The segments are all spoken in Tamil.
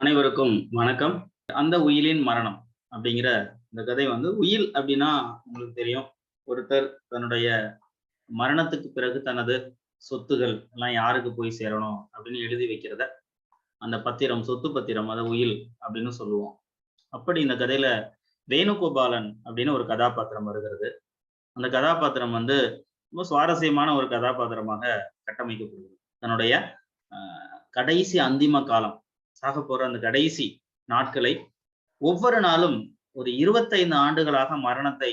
அனைவருக்கும் வணக்கம். அந்த உயிலின் மரணம் அப்படிங்கிற இந்த கதை வந்து உயில் அப்படின்னா உங்களுக்கு தெரியும். ஒருத்தர் தன்னுடைய மரணத்துக்கு பிறகு தனது சொத்துகள் எல்லாம் யாருக்கு போய் சேரணும் அப்படின்னு எழுதி வைக்கிறத அந்த பத்திரம் சொத்து பத்திரம் அதை உயில் அப்படின்னு சொல்லுவோம். அப்படி இந்த கதையில வேணுகோபாலன் அப்படின்னு ஒரு கதாபாத்திரம் வருகிறது. அந்த கதாபாத்திரம் வந்து ரொம்ப சுவாரஸ்யமான ஒரு கதாபாத்திரமாக கட்டமைக்கப்படுகிறது. தன்னுடைய கடைசி அந்திம காலம் சாக போற அந்த கடைசி நாட்களை ஒவ்வொரு நாளும் ஒரு இருபத்தைந்து ஆண்டுகளாக மரணத்தை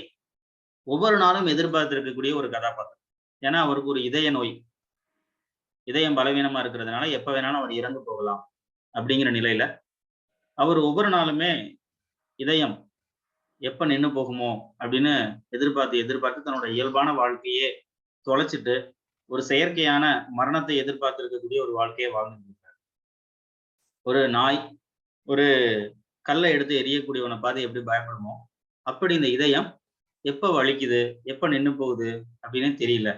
ஒவ்வொரு நாளும் எதிர்பார்த்திருக்கக்கூடிய ஒரு கதாபாத்திரம். ஏன்னா அவருக்கு ஒரு இதய நோய். இதயம் பலவீனமா இருக்கிறதுனால எப்ப வேணாலும் அவர் இறந்து போகலாம் அப்படிங்கிற நிலையில அவர் ஒவ்வொரு நாளுமே இதயம் எப்ப நின்று போகுமோ அப்படின்னு எதிர்பார்த்து எதிர்பார்த்து தன்னோட இயல்பான வாழ்க்கையே தொலைச்சிட்டு ஒரு செயற்கையான மரணத்தை எதிர்பார்த்து இருக்கக்கூடிய ஒரு வாழ்க்கையை வாழ்ந்து ஒரு நாய் ஒரு கல்லை எடுத்து எரியக்கூடியவனை பார்த்து எப்படி பயப்படுமோ அப்படி இந்த இதயம் எப்போ வலிக்குது எப்போ நின்று போகுது அப்படின்னு தெரியல.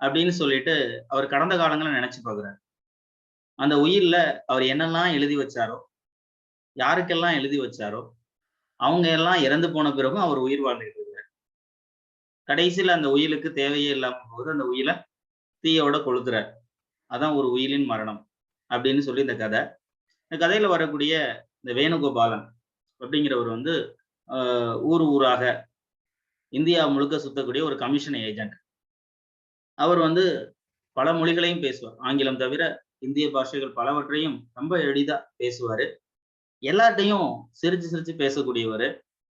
அப்படின்னு சொல்லிட்டு அவர் கடந்த காலங்களை நினைச்சு பார்க்குறாரு. அந்த உயிர்ல அவர் என்னெல்லாம் எழுதி வச்சாரோ யாருக்கெல்லாம் எழுதி வச்சாரோ அவங்க எல்லாம் இறந்து போன பிறகும் அவர் உயிர் வாழ்ந்துகிட்டு இருக்கிறார். கடைசியில் அந்த உயிலுக்கு தேவையே இல்லாம போது அந்த உயிலை தீயோட கொளுத்துறார். அதான் ஒரு உயிலின் மரணம் அப்படின்னு சொல்லி இந்த கதை இந்த கதையில வரக்கூடிய இந்த வேணுகோபாலன் அப்படிங்கிறவர் வந்து ஊர் ஊராக இந்தியா முழுக்க சுத்தக்கூடிய ஒரு கமிஷன் ஏஜென்ட் அவர் வந்து பல மொழிகளையும் பேசுவார். ஆங்கிலம் தவிர இந்திய பாஷைகள் பலவற்றையும் ரொம்ப எளிதா பேசுவாரு. எல்லார்ட்டையும் சிரிச்சு சிரிச்சு பேசக்கூடியவர்.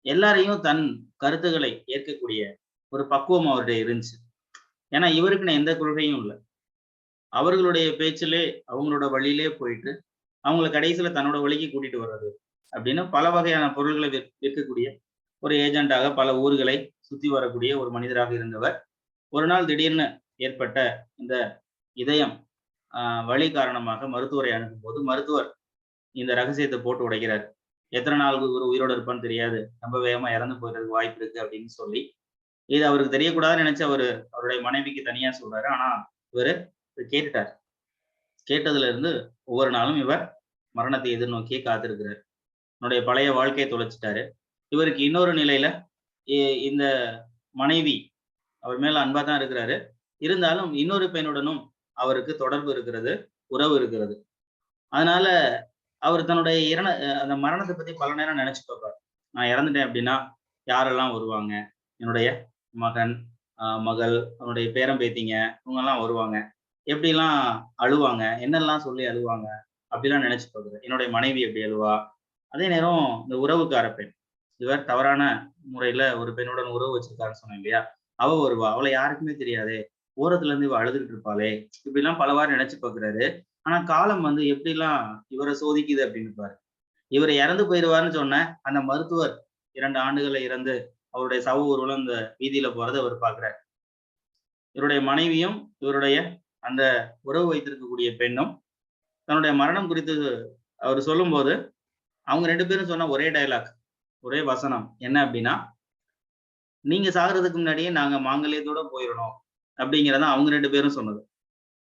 எல்லாரையும் தன் கருத்துக்களை ஏற்கக்கூடிய ஒரு பக்குவம் அவருடைய இருந்துச்சு. ஏன்னா இவருக்குன்னு எந்த கொள்கையும் இல்லை. அவர்களுடைய பேச்சிலே அவங்களோட வழியிலே போயிட்டு அவங்கள கடைசியில தன்னோட வழிக்கு கூட்டிட்டு வர்றது அப்படின்னு பல வகையான பொருள்களை விற்கக்கூடிய ஒரு ஏஜென்ட்டாக பல ஊர்களை சுத்தி வரக்கூடிய ஒரு மனிதராக இருந்தவர். ஒரு நாள் திடீர்னு ஏற்பட்ட இந்த இதயம் வழி காரணமாக மருத்துவரை அணுகும் போது மருத்துவர் இந்த ரகசியத்தை போட்டு உடைக்கிறார். எத்தனை நாள் ஒரு உயிரோடு இருப்பான்னு தெரியாது. ரொம்ப வேகமா இறந்து போயிடுறதுக்கு வாய்ப்பு இருக்கு அப்படின்னு சொல்லி. இது அவருக்கு தெரியக்கூடாதுன்னு நினைச்சு அவரு அவருடைய மனைவிக்கு தனியா சொல்றாரு. ஆனா இவரு கேட்டுட்டார். கேட்டதுல இருந்து ஒவ்வொரு நாளும் இவர் மரணத்தை எதிர்நோக்கியே காத்திருக்கிறார். என்னுடைய பழைய வாழ்க்கையை தொலைச்சிட்டாரு. இவருக்கு இன்னொரு நிலையில இந்த மனைவி அவர் மேல அன்பா தான் இருக்கிறாரு. இருந்தாலும் இன்னொரு பெண்ணுடனும் அவருக்கு தொடர்பு இருக்கிறது உறவு இருக்கிறது. அதனால அவர் தன்னுடைய இரண அந்த மரணத்தை பத்தி பல நேரம் நினைச்சு பார்ப்பார். நான் இறந்துட்டேன் அப்படின்னா யாரெல்லாம் வருவாங்க? என்னுடைய மகன் மகள் அவனுடைய பேரம் பேத்திங்க இவங்கெல்லாம் வருவாங்க. எப்படிலாம் அழுவாங்க? என்னெல்லாம் சொல்லி அழுவாங்க? அப்படிலாம் நினைச்சு பார்க்குறேன் என்னுடைய மனைவி எப்படி அழுவா? அதே நேரம் இந்த உறவுக்கார பெண். இவர் தவறான முறையில ஒரு பெண்ணுடன் உறவு வச்சிருக்காருன்னு சொன்னேன் இல்லையா? அவ வருவா. அவளை யாருக்குமே தெரியாதே. ஓரத்துல இருந்து இவ அழுதுகிட்டு இருப்பாளே. இப்படிலாம் பலவாறு நினைச்சு பாக்குறாரு. ஆனா காலம் வந்து எப்படிலாம் இவரை சோதிக்குது அப்படின்னு பாரு. இவர் இறந்து போயிடுவாருன்னு சொன்ன அந்த மருத்துவர் இரண்டு ஆண்டுகளை இறந்து அவருடைய சவ ஊர்வலம் இந்த வீதியில போறதை அவர் பாக்குறாரு. இவருடைய மனைவியும் இவருடைய அந்த உறவு வைத்திருக்கக்கூடிய பெண்ணும் தன்னுடைய மரணம் குறித்து அவர் சொல்லும்போது அவங்க ரெண்டு பேரும் சொன்ன ஒரே டைலாக் ஒரே வசனம். என்ன அப்படின்னா நீங்க சாகிறதுக்கு முன்னாடியே நாங்க மாங்கல்யத்தோட போயிடணும் அப்படிங்கிறத அவங்க ரெண்டு பேரும் சொன்னது.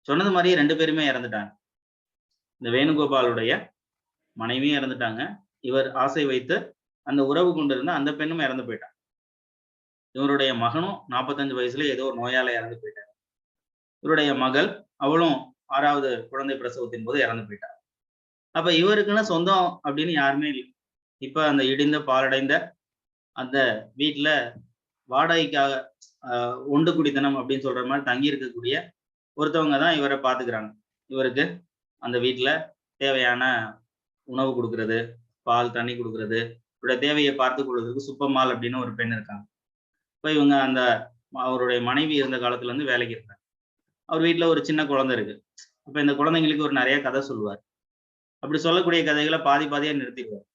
சொன்னது மாதிரியே ரெண்டு பேருமே இறந்துட்டாங்க. இந்த வேணுகோபாலுடைய மனைவியும் இறந்துட்டாங்க. இவர் ஆசை வைத்து அந்த உறவு கொண்டிருந்த அந்த பெண்ணும் இறந்து போயிட்டான் இவருடைய மகனும் நாற்பத்தஞ்சு வயசுல ஏதோ ஒரு நோயால இறந்து போயிட்டார். இவருடைய மகள் அவளும் ஆறாவது குழந்தை பிரசவத்தின் போது இறந்து போயிட்டார் அப்ப இவருக்குன்னு சொந்தம் அப்படின்னு யாருமே இல்லை. இப்ப அந்த இடிந்த பாலடைந்த அந்த வீட்டுல வாடகைக்காக ஒண்டு குடித்தனம் அப்படின்னு சொல்ற மாதிரி தங்கி இருக்கக்கூடிய ஒருத்தவங்க தான் இவரை பாத்துக்கிறாங்க. இவருக்கு அந்த வீட்டுல தேவையான உணவு கொடுக்கறது பால் தண்ணி கொடுக்கறது இவருடைய தேவையை பார்த்து கொள்வதற்கு சுப்பம்மாள் அப்படின்னு ஒரு பெண் இருக்காங்க. இப்ப இவங்க அந்த அவருடைய மனைவி இருந்த காலத்துல இருந்து வேலைக்கு இருந்தாங்க அவர் வீட்டில் ஒரு சின்ன குழந்தை இருக்கு. அப்ப இந்த குழந்தைங்களுக்கு ஒரு நிறைய கதை சொல்லுவார். அப்படி சொல்லக்கூடிய கதைகளை பாதி பாதியா நிறுத்திடுவார்.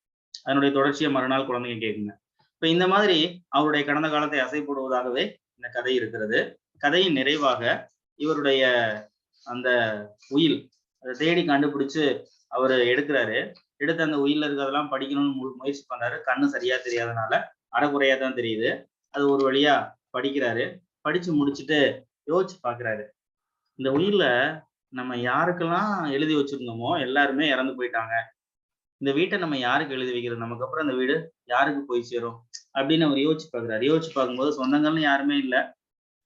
அதனுடைய தொடர்ச்சியை மறுநாள் குழந்தைங்க கேட்குங்க இப்ப இந்த மாதிரி அவருடைய கடந்த காலத்தை அசைப்படுவதாகவே இந்த கதை இருக்கிறது. கதையின் நிறைவாக இவருடைய அந்த உயில் அதை தேடி கண்டுபிடிச்சு அவர் எடுக்கிறாரு. எடுத்து அந்த உயிரில் இருக்கிறதெல்லாம் படிக்கணும்னு முயற்சி பண்றாரு. கண்ணு சரியா தெரியாதனால அறகுறையா தான் தெரியுது. அது ஒரு வழியா படிக்கிறாரு. படிச்சு முடிச்சுட்டு யோசிச்சு பாக்குறாரு. இந்த உயிர்ல நம்ம யாருக்கெல்லாம் எழுதி வச்சிருந்தோமோ எல்லாருமே இறந்து போயிட்டாங்க. இந்த வீட்டை நம்ம யாருக்கு எழுதி வைக்கிறது? நமக்கு அப்புறம் அந்த வீடு யாருக்கு போய் சேரும்? அப்படின்னு அவர் யோசிச்சு பார்க்குறாரு. யோசிச்சு பார்க்கும்போது சொந்தங்கள்னு யாருமே இல்ல.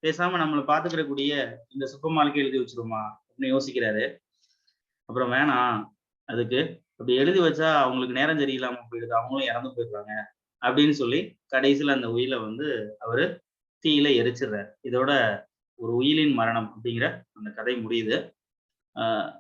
பேசாம நம்மளை பாத்துக்கிறக்கூடிய இந்த சுப்பமாலுக்கு எழுதி வச்சிருமா அப்படின்னு யோசிக்கிறாரு. அப்புறம் வேணாம் அதுக்கு. அப்படி எழுதி வச்சா அவங்களுக்கு நேரம் சரியில்லாம போயிடுது. அவங்களும் இறந்து போயிடுறாங்க அப்படின்னு சொல்லி கடைசியில அந்த உயிலை வந்து அவரு தீயில எரிச்சிடுறாரு. இதோட ஒரு உயிலின் மரணம் அப்படிங்கிற அந்த கதை முடியுது. ஆஹ்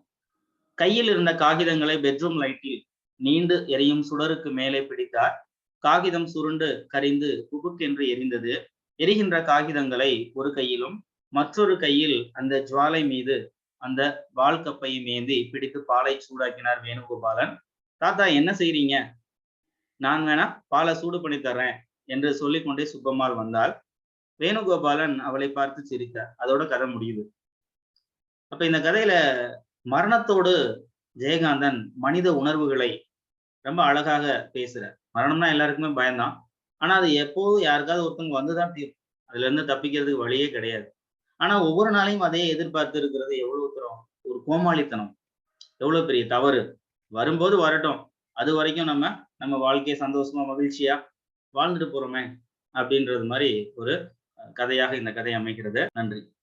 கையில் இருந்த காகிதங்களை பெட்ரூம் லைட்டில் நீண்டு எரியும் சுடருக்கு மேலே பிடித்தார். காகிதம் சுருண்டு கரிந்து குபுக்கென்று எரிந்தது. எரிகின்ற காகிதங்களை ஒரு கையிலும் மற்றொரு கையில் அந்த ஜுவாலை மீது அந்த வால் கப்பையும் ஏந்தி பிடித்து பாலை சூடாக்கினார் வேணுகோபாலன். தாத்தா என்ன செய்றீங்க? நான் வேணா பாலை சூடு பண்ணி தர்றேன் என்று சொல்லிக்கொண்டே சுப்பம்மாள் வந்தாள். வேணுகோபாலன் அவளை பார்த்து சிரித்தார். அதோட கதை முடியுது. அப்ப இந்த கதையில மரணத்தோடு ஜெயகாந்தன் மனித உணர்வுகளை ரொம்ப அழகாக பேசுறார். மரணம்னா எல்லாருக்குமே பயம்தான். ஆனா அது எப்போதும் யாருக்காவது ஒருத்தவங்க வந்துதான் தீரும். அதுல இருந்து தப்பிக்கிறதுக்கு வழியே கிடையாது. ஆனா ஒவ்வொரு நாளையும் அதே எதிர்பார்த்து இருக்கிறது எவ்வளவு தூரம் ஒரு கோமாளித்தனம். எவ்வளவு பெரிய தவறு. வரும்போது வரட்டும். அது வரைக்கும் நம்ம நம்ம வாழ்க்கையை சந்தோஷமா மகிழ்ச்சியா வாழ்ந்துட்டு போறோமே அப்படின்றது மாதிரி ஒரு கதையாக இந்த கதை அமைகிறது. நன்றி.